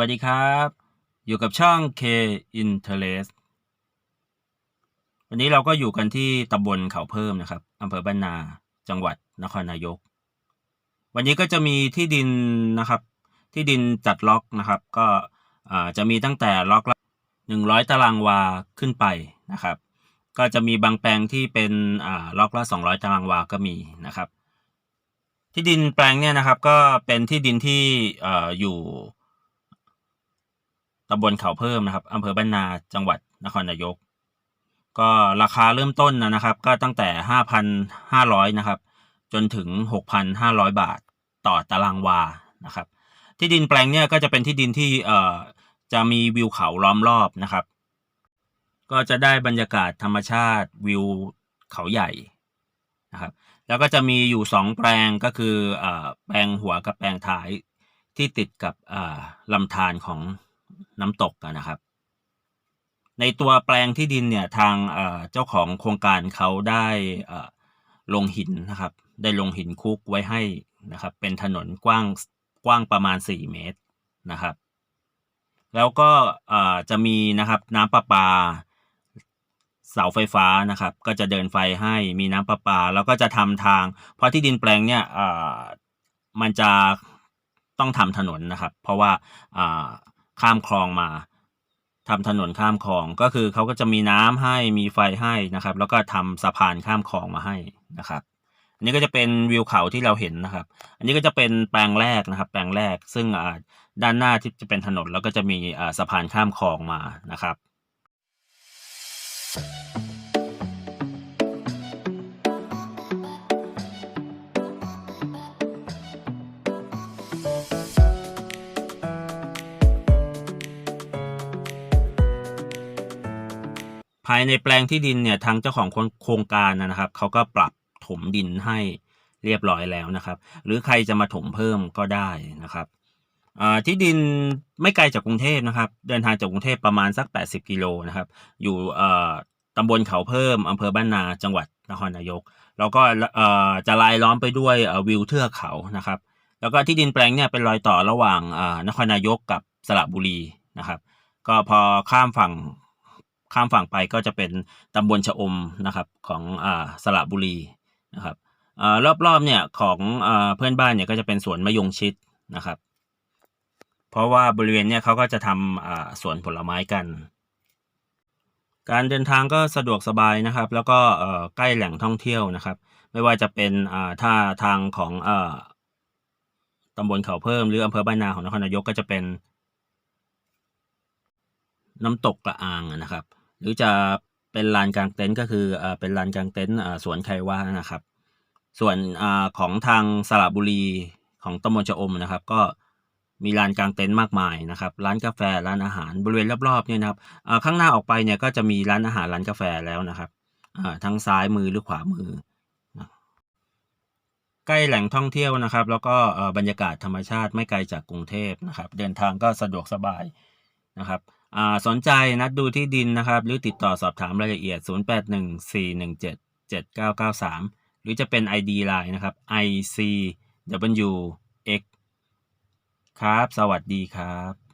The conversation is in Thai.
สวัสดีครับ อยู่กับช่อง K Interest วันนี้เราก็อยู่กันที่ตำบลเขาเพิ่มนะครับอำเภอบ้านนา จังหวัดนครนายก วันนี้ก็จะมีที่ดินนะครับ ที่ดินจัดล็อกนะครับ ก็จะมีตั้งแต่ล็อกละหนึ่งร้อยตารางวาขึ้นไปนะครับ ก็จะมีบางแปลงที่เป็นล็อกละสองร้อยตารางวาก็มีนะครับ ที่ดินแปลงเนี่ยนะครับก็เป็นที่ดินที่ออยู่ ตำบลเขาเพิ่มนะครับอำเภอบ้านนาจังหวัดนครนายก ก็ราคาเริ่มต้นนะครับ ก็ตั้งแต่ห้าพันห้าร้อยนะครับ จนถึงหกพันห้าร้อยบาทต่อตารางวานะครับ ที่ดินแปลงเนี่ยก็จะเป็นที่ดินที่เอ่อจะมีวิวเขาล้อมรอบนะครับ ก็จะได้บรรยากาศธรรมชาติวิวเขาใหญ่นะครับแล้วก็จะมีอยู่สองแปลงก็คือเอ่อแปลงหัวกับแปลงท้ายที่ติดกับอ่าลำธารของ น้ำตกนะครับ ในตัวแปลงที่ดินเนี่ยทางเจ้าของโครงการเขาได้ลงหินนะครับ ได้ลงหินคุกไว้ให้นะครับ เป็นถนนกว้างกว้างประมาณ 4 เมตรนะครับ แล้วก็จะมีนะครับน้ำประปาเสาไฟฟ้านะครับ ก็จะเดินไฟให้มีน้ำประปา แล้วก็จะทำทาง เพราะที่ดินแปลงเนี่ยมันจะต้องทำถนนนะครับ เพราะว่า ข้ามคลองมาทำถนนข้ามคลองก็คือเขาก็จะมีน้ำให้มีไฟให้นะครับ แล้วก็ทำสะพานข้ามคลองมาให้นะครับอันนี้ก็จะเป็นวิวเขาที่เราเห็นนะครับ อันนี้ก็จะเป็นแปลงแรกนะครับ แปลงแรกซึ่งด้านหน้าที่จะเป็นถนนแล้วก็จะมีสะพานข้ามคลองมานะครับภายในแปลงที่ดินเนี่ยทางเจ้าของโครงการนะครับเขาก็ปรับถมดินให้เรียบร้อยแล้วนะครับ หรือใครจะมาถมเพิ่มก็ได้นะครับที่ดินไม่ไกลจากกรุงเทพนะครับ เดินทางจากกรุงเทพประมาณสัก 80 กิโลนะครับ อยู่ตำบลเขาเพิ่มอำเภอบ้านนาจังหวัดนครนายก แล้วก็จะลายล้อมไปด้วยวิวเทือกเขานะครับ แล้วก็ที่ดินแปลงเนี่ยเป็นรอยต่อระหว่างนครนายกกับสระบุรีนะครับ ก็พอข้ามฝั่ง ข้ามฝั่งไปก็จะเป็นตำบลชะอมนะครับของอ่าสระบุรีนะครับอ่ารอบๆเนี่ยของอ่าเพื่อนบ้านเนี่ยก็จะเป็นสวนมะยงชิดนะครับ เพราะว่าบริเวณเนี่ยเขาก็จะทำอ่าสวนผลไม้กัน การเดินทางก็สะดวกสบายนะครับ แล้วก็เอ่อใกล้แหล่งท่องเที่ยวนะครับ ไม่ว่าจะเป็นอ่าท่าทางของอ่อตำบลเขาเพิ่มหรืออำเภอบ้านนาของนครนายกก็จะเป็นน้ำตกกระอางนะครับ หรือจะเป็นลานกลางเต็นท์ก็คือเอ่อเป็นลานกลางเต็นท์อ่าสวนไคว่านะครับ ส่วนอ่าของทางสระบุรีของตำบลชะอมนะครับ ก็มีลานกลางเต็นท์มากมายนะครับร้านกาแฟร้านอาหารบริเวณรอบๆเนี่ยนะครับอ่าข้างหน้าออกไปเนี่ยก็จะมีร้านอาหารร้านกาแฟแล้วนะครับอ่าทั้งซ้ายมือหรือขวามือ ใกล้แหล่งท่องเที่ยวนะครับ แล้วก็อ่อบรรยากาศธรรมชาติไม่ไกลจากกรุงเทพนะครับ เดินทางก็สะดวกสบายนะครับ สนใจนัดดูที่ดินนะครับ หรือติดต่อสอบถามรายละเอียด 0814177993 หรือจะเป็น ID Line นะครับ ICWX ครับ สวัสดีครับ